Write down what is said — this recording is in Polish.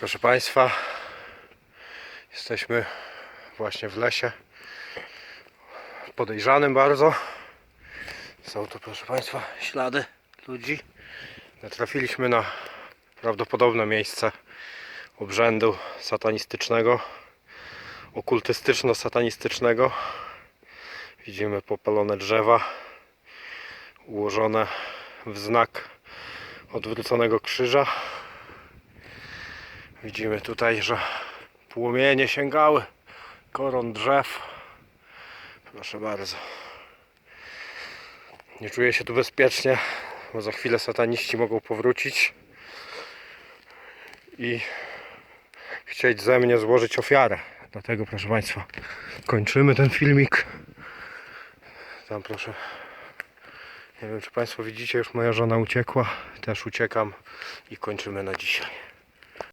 Proszę Państwa, jesteśmy właśnie w lesie. Podejrzanym bardzo. Są tu, proszę Państwa, ślady ludzi. Natrafiliśmy na prawdopodobne miejsce obrzędu satanistycznego, okultystyczno-satanistycznego. Widzimy popalone drzewa ułożone w znak odwróconego krzyża. Widzimy tutaj, że płomienie sięgały koron drzew. Proszę bardzo. Nie czuję się tu bezpiecznie, bo za chwilę sataniści mogą powrócić i chcieć ze mnie złożyć ofiarę. Dlatego, proszę Państwa, kończymy ten filmik. Tam proszę. Nie wiem, czy Państwo widzicie, już moja żona uciekła. Też uciekam i kończymy na dzisiaj.